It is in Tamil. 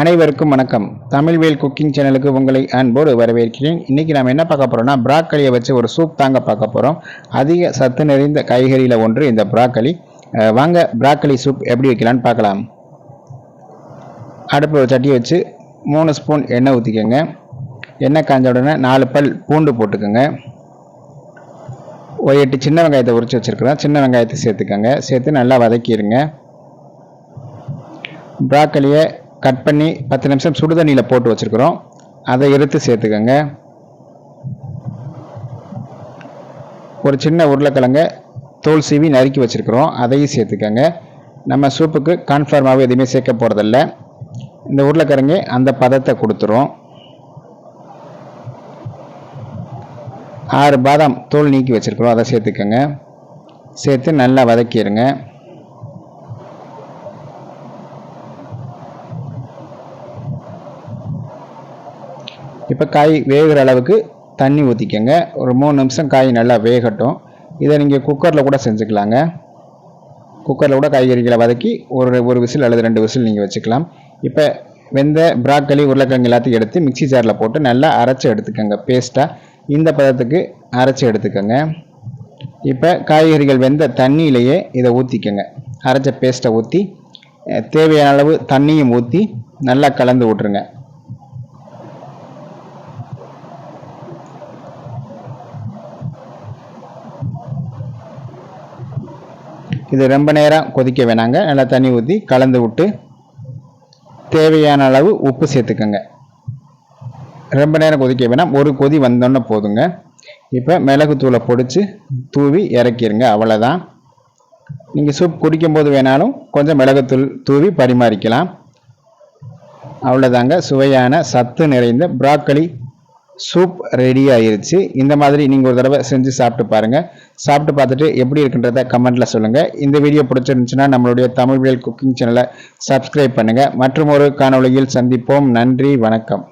அனைவருக்கும் வணக்கம். தமிழ்வேல் குக்கிங் சேனலுக்கு உங்களை அன்போடு வரவேற்கிறேன். இன்றைக்கி நம்ம என்ன பார்க்க போகிறோம்னா ப்ராக்கலியை வச்சு ஒரு சூப் தாங்க பார்க்க போகிறோம் அதிக சத்து நிறைந்த காய்கறியில் ஒன்று இந்த ப்ராக்கலி. வாங்க ப்ராக்கலி சூப் எப்படி வைக்கலான்னு பார்க்கலாம். அடுப்பில் ஒரு சட்டி வச்சு மூணு ஸ்பூன் எண்ணெய் ஊற்றிக்கோங்க எண்ணெய் காஞ்ச உடனே நாலு பல் பூண்டு போட்டுக்கோங்க. ஒரு எட்டு சின்ன வெங்காயத்தை உரிச்சு வச்சுருக்குறோம். சின்ன வெங்காயத்தை சேர்த்துக்கோங்க. சேர்த்து நல்லா வதக்கிடுங்க. ப்ராக்கலியை கட் பண்ணி பத்து நிமிஷம் சுடுதண்ணியில் போட்டு வச்சுருக்குறோம். அதை எடுத்து சேர்த்துக்கோங்க. ஒரு சின்ன உருளைக்கிழங்க தோல் சீவி நறுக்கி வச்சுருக்குறோம். அதையும் சேர்த்துக்கோங்க. நம்ம சூப்புக்கு கான்ஃபார்மாகவே எதுவுமே சேர்க்க போகிறதில்ல இந்த உருளைக்கிழங்கு அந்த பதத்தை கொடுத்துரும் ஆறு பாதாம் தோல் நீக்கி வச்சுருக்குறோம். அதை சேர்த்துக்கோங்க. சேர்த்து நல்லா வதக்கிடுங்க. இப்போ காய் வேகிற அளவுக்கு தண்ணி ஊற்றிக்கங்க ஒரு மூணு நிமிஷம் காய் நல்லா வேகட்டும். இதை நீங்கள் குக்கரில் கூட செஞ்சுக்கலாங்க. குக்கரில் கூட காய்கறிகளை வதக்கி ஒரு ஒரு விசில் அல்லது ரெண்டு விசில் நீங்கள் வச்சுக்கலாம். இப்போ வெந்த ப்ராக்கலி உருளைக்கிழங்கு எல்லாத்தையும் எடுத்து மிக்ஸி ஜாரில் போட்டு நல்லா அரைச்சி எடுத்துக்கோங்க. பேஸ்ட்டாக இந்த பதத்துக்கு அரைச்சி எடுத்துக்கோங்க. இப்போ காய்கறிகள் வெந்த தண்ணியிலேயே இதை ஊற்றிக்கோங்க அரைச்ச பேஸ்ட்டை ஊற்றி தேவையான அளவு தண்ணியும் ஊற்றி நல்லா கலந்து விட்ருங்க இது ரொம்ப நேரம் கொதிக்க வேணாங்க. நல்லா தண்ணி ஊற்றி கலந்து விட்டு தேவையான அளவு உப்பு சேர்த்துக்கோங்க. ரொம்ப நேரம் கொதிக்க வேணாம். ஒரு கொதி வந்தோன்னே போதுங்க. இப்போ மிளகுத்தூளை பொடிச்சு தூவி இறக்கிடுங்க அவ்வளோதான் நீங்கள் சூப் குடிக்கும்போது வேணாலும் கொஞ்சம் மிளகுத்தூள் தூவி பரிமாறிக்கலாம். அவ்வளோதாங்க சுவையான சத்து நிறைந்த ப்ராக்கலி சூப் ரெடி ஆயிருச்சு. இந்த மாதிரி நீங்கள் ஒரு தடவை செஞ்சு சாப்பிட்டு பாருங்கள் சாப்பிட்டு பார்த்துட்டு எப்படி இருக்குன்றத கமெண்ட்டில் சொல்லுங்கள் இந்த வீடியோ பிடிச்சிருந்துச்சுன்னா நம்மளுடைய தமிழ் குக்கிங் சேனலை சப்ஸ்கிரைப் பண்ணுங்கள் மற்றும் ஒரு காணொலியில் சந்திப்போம். நன்றி வணக்கம்.